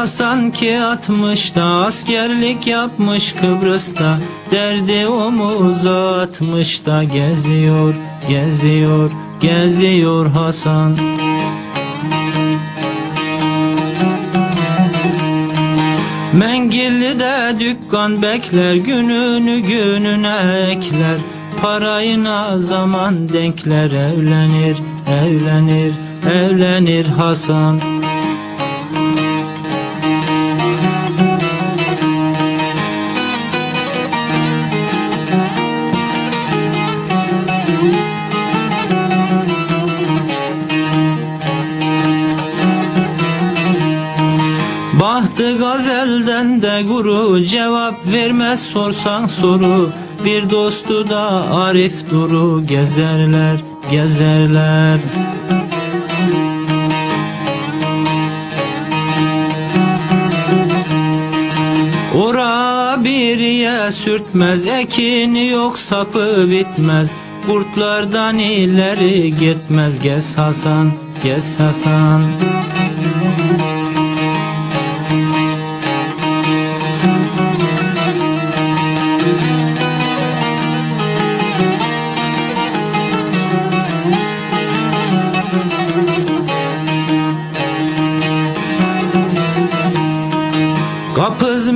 Hasan ki atmışta askerlik yapmış Kıbrıs'ta. Derdi omuza atmış da geziyor, geziyor, geziyor Hasan. Mengilli'de dükkan bekler gününü gününe ekler. Parayına zaman denkler evlenir, evlenir, evlenir Hasan Bahtı gazelden de guru Cevap vermez sorsan soru. Bir dostu da Arif Duru Gezerler gezerler. Ora bir ye sürtmez Ekini yok sapı bitmez. Kurtlardan ileri gitmez Gez Hasan, gez Hasan. Kapız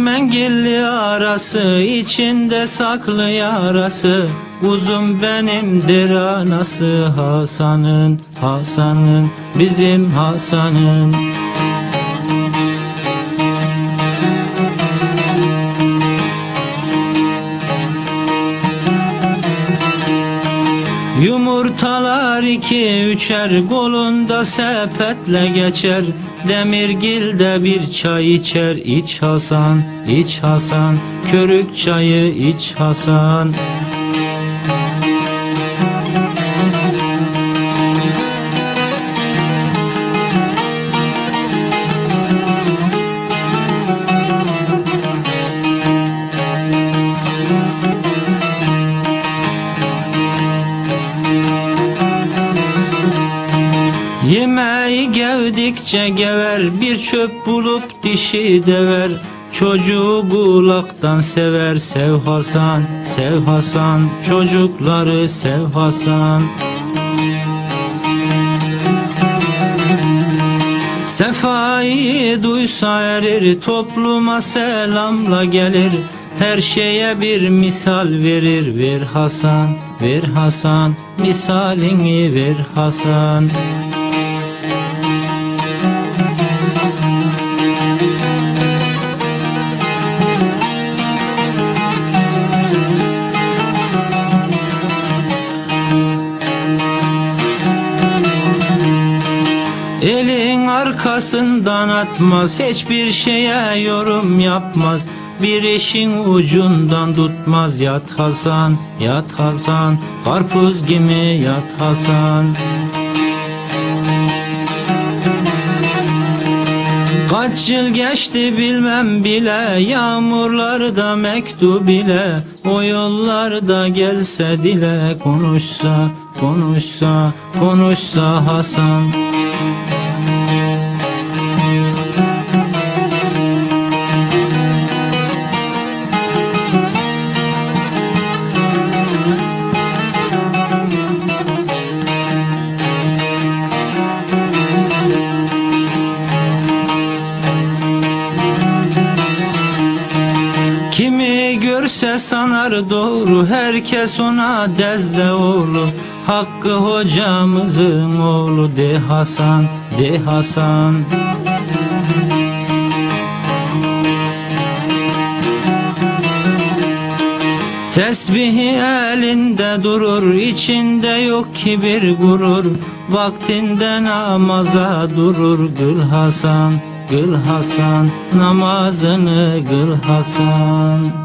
mengilli arası içinde saklı yarası. Uzun benimdir anası Hasan'ın Hasan'ın bizim Hasan'ın Yumurtalar iki üçer kolunda sepetle geçer. Demirgil'de bir çay içer. İç Hasan iç Hasan. Körük çayı iç Hasan Yemeği gevdikçe gever Bir çöp bulup dişi dever. Çocuğu kulaktan sever Sev Hasan, sev Hasan Çocukları sev Hasan. Sefayı duysa erir Topluma selamla gelir. Her şeye bir misal verir Ver Hasan, ver Hasan Misalini ver Hasan Elin arkasından atmaz Hiçbir şeye yorum yapmaz. Bir işin ucundan tutmaz Yat Hasan, yat Hasan Karpuz gibi yat Hasan. Kaç yıl geçti bilmem bile Yağmurlarda mektup ile O yollarda gelse dile Konuşsa, konuşsa, konuşsa Hasan sanar doğru Herkes ona dezde oğlu. Hakkı hocamızın oğlu De Hasan, de Hasan. Tesbihi elinde durur içinde yok ki bir gurur. Vaktinde namaza durur Gül Hasan, Gül Hasan. Namazını Gül Hasan